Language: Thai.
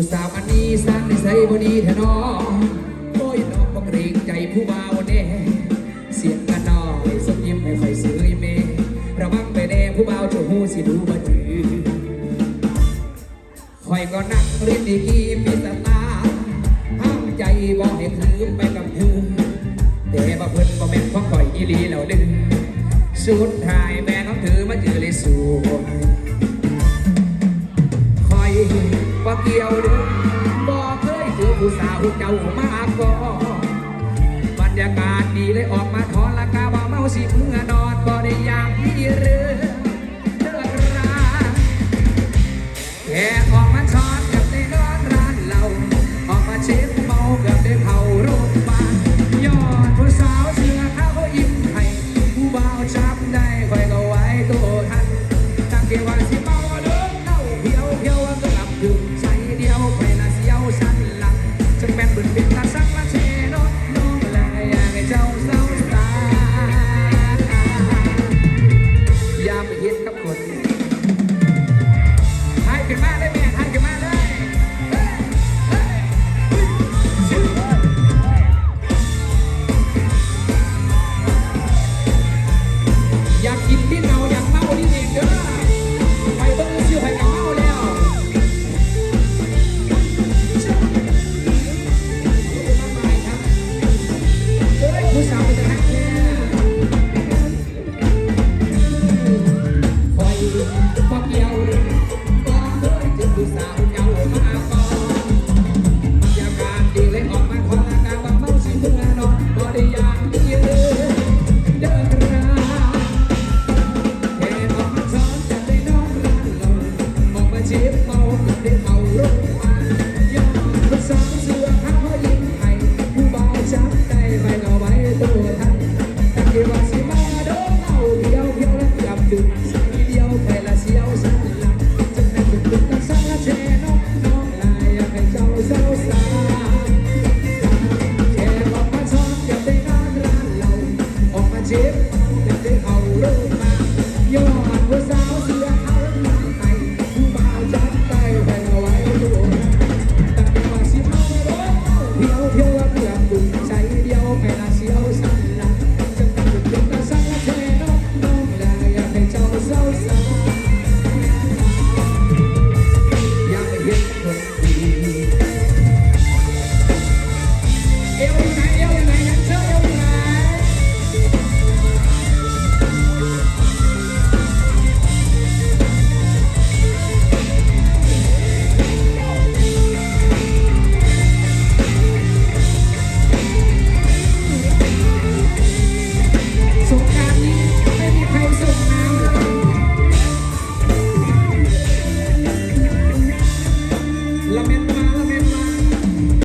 ผู้สาวอันนี้สร้างในใส่บดีแท้น้องโอ้ยน้องบ่เกรงใจผู้บ่าวแน่เสียงกันน้อยสมยิ้มไม่ค่อยซื้อเมระวังไปแน่ผู้บ่าวจะหูสิดูมาจือคอยก็นั่งรินดีกีมีสตาห้ามใจบอกให้คืนไปกับเธอแต่บ่เพิ่นบ่แม่นของข่อยอีหลีแล้วดึงสุดท้ายแม่ของเธอมาเจอเลยสวย เกี่ยวเด้อบ่เคยเจอผู้สาวเจ้ามาก่อนบรรยากาศดีเลยออกมาทอนละกาว่าเมาสิเมื่อนอนบ่ได้อยากมีเรื่องเลิกราแค่ออกมาช้อนกับได้นอนร้านเราออกมาเช็ดเมากับได้เผา เดียวไปละเสียวสันหลังจังแม่นบึนเป็นตาสักละเชนอน้องแลอยากให้เจ้าเศร้าสาอยาไปเฮ็ดกับคนให้ขึ้นมาได้แม่ให้ขึ้นมาได้ออยากกินที่เราอยากเมาที่เด็กเด้อ ผู้สาว